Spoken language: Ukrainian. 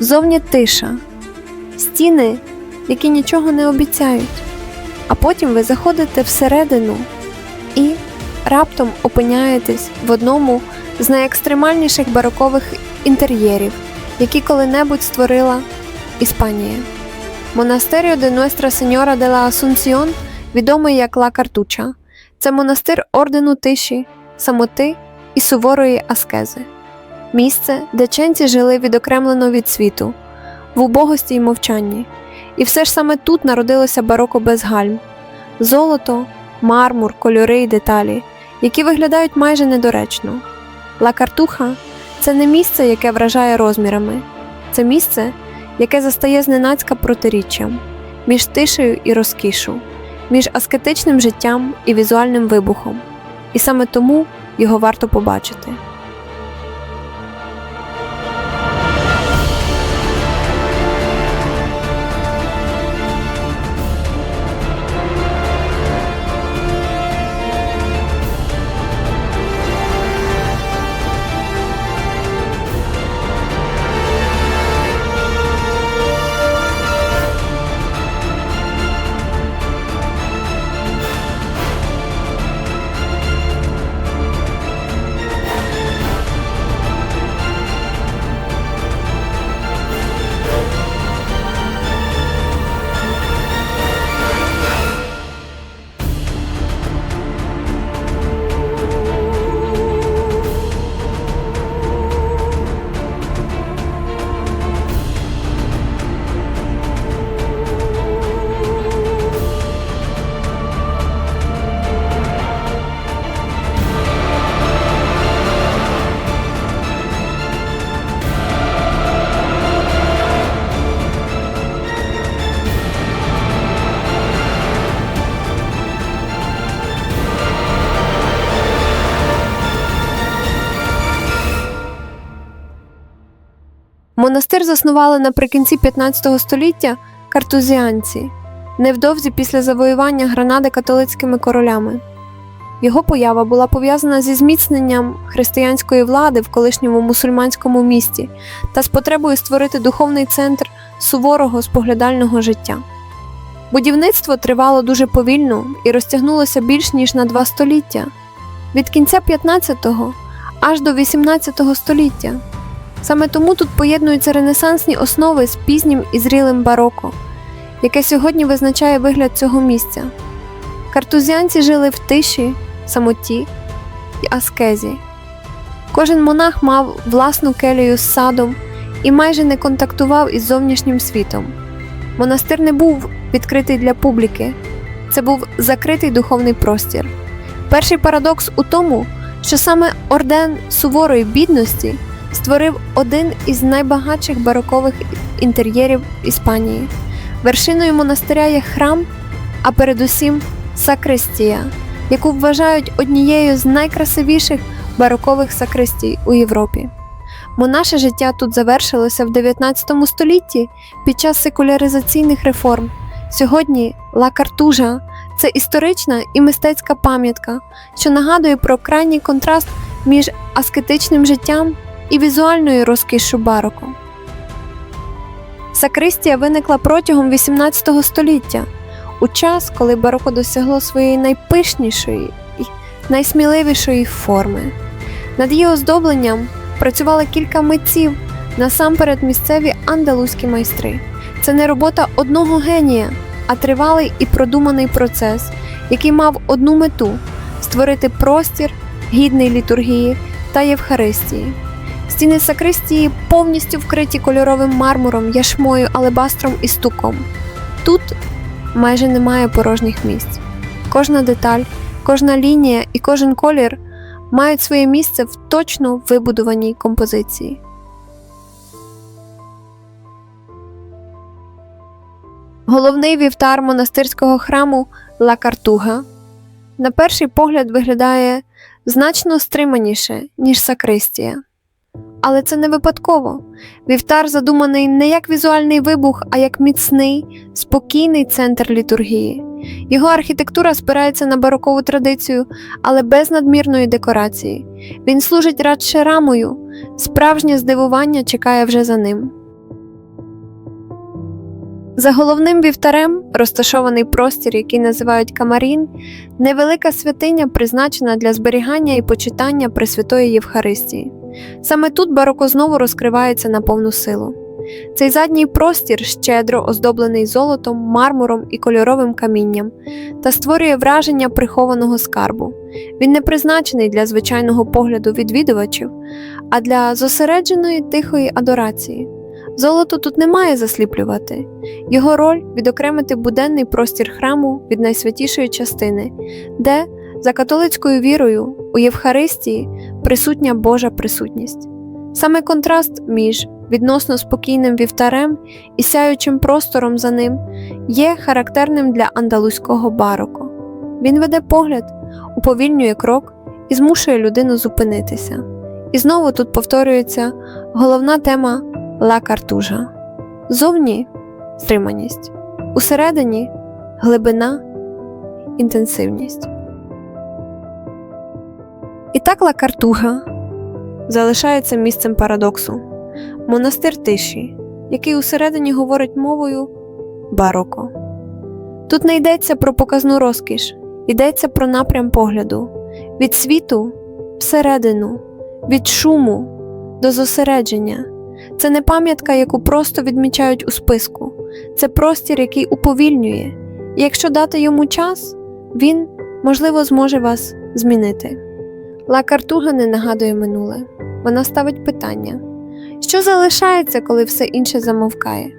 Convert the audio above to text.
Зовні тиша, стіни, які нічого не обіцяють. А потім ви заходите всередину і раптом опиняєтесь в одному з найекстремальніших барокових інтер'єрів, які коли-небудь створила Іспанія. Монастеріо де Нуестра Сеньора де ла Асунціон, відомий як Ла Картуча, це монастир ордену тиші, самоти і суворої аскези, місце, де ченці жили відокремлено від світу, в убогості й мовчанні. І все ж саме тут народилося бароко без гальм, золото, мармур, кольори й деталі, які виглядають майже недоречно. Ла Картуха це не місце, яке вражає розмірами, це місце, яке застає зненацька протиріччям між тишею і розкішу, між аскетичним життям і візуальним вибухом. І саме тому його варто побачити. Монастир заснували наприкінці 15 століття картузіанці, невдовзі після завоювання Гранади католицькими королями. Його поява була пов'язана зі зміцненням християнської влади в колишньому мусульманському місті та з потребою створити духовний центр суворого споглядального життя. Будівництво тривало дуже повільно і розтягнулося більш ніж на два століття від кінця 15-го аж до 18 століття. Саме тому тут поєднуються ренесансні основи з пізнім і зрілим бароко, яке сьогодні визначає вигляд цього місця. Картузіанці жили в тиші, самоті і аскезі. Кожен монах мав власну келію з садом і майже не контактував із зовнішнім світом. Монастир не був відкритий для публіки, це був закритий духовний простір. Перший парадокс у тому, що саме орден суворої бідності створив один із найбагатших барокових інтер'єрів Іспанії. Вершиною монастиря є храм, а передусім сакристія, яку вважають однією з найкрасивіших барокових сакристій у Європі. Монаше життя тут завершилося в 19 столітті під час секуляризаційних реформ. Сьогодні Ла Картужа це історична і мистецька пам'ятка, що нагадує про крайній контраст між аскетичним життям і візуальною розкішшю бароко. Сакристія виникла протягом 18 століття, у час, коли бароко досягло своєї найпишнішої і найсміливішої форми. Над її оздобленням працювали кілька митців, насамперед місцеві андалузькі майстри. Це не робота одного генія, а тривалий і продуманий процес, який мав одну мету створити простір, гідний літургії та Євхаристії. Стіни сакристії повністю вкриті кольоровим мармуром, яшмою, алебастром і стуком. Тут майже немає порожніх місць. Кожна деталь, кожна лінія і кожен колір мають своє місце в точно вибудованій композиції. Головний вівтар монастирського храму Ла Картуга на перший погляд виглядає значно стриманіше, ніж сакристія. Але це не випадково. Вівтар задуманий не як візуальний вибух, а як міцний, спокійний центр літургії. Його архітектура спирається на барокову традицію, але без надмірної декорації. Він служить радше рамою, справжнє здивування чекає вже за ним. За головним вівтарем розташований простір, який називають Камарін, невелика святиня, призначена для зберігання і почитання Пресвятої Євхаристії. Саме тут бароко знову розкривається на повну силу. Цей задній простір щедро оздоблений золотом, мармуром і кольоровим камінням та створює враження прихованого скарбу. Він не призначений для звичайного погляду відвідувачів, а для зосередженої тихої адорації. Золото тут не має засліплювати. Його роль відокремити буденний простір храму від найсвятішої частини, де, за католицькою вірою, у Євхаристії присутня Божа присутність. Саме контраст між відносно спокійним вівтарем і сяючим простором за ним є характерним для андалузького бароко. Він веде погляд, уповільнює крок і змушує людину зупинитися. І знову тут повторюється головна тема ла картужа. Зовні стриманість, усередині глибина, інтенсивність. І так ла картуга залишається місцем парадоксу, монастир тиші, який усередині говорить мовою бароко. Тут не йдеться про показну розкіш, йдеться про напрям погляду від світу всередину, від шуму до зосередження. Це не пам'ятка, яку просто відмічають у списку, це простір, який уповільнює, і якщо дати йому час, він, можливо, зможе вас змінити. Ла Картуга не нагадує минуле, вона ставить питання: що залишається, коли все інше замовкає?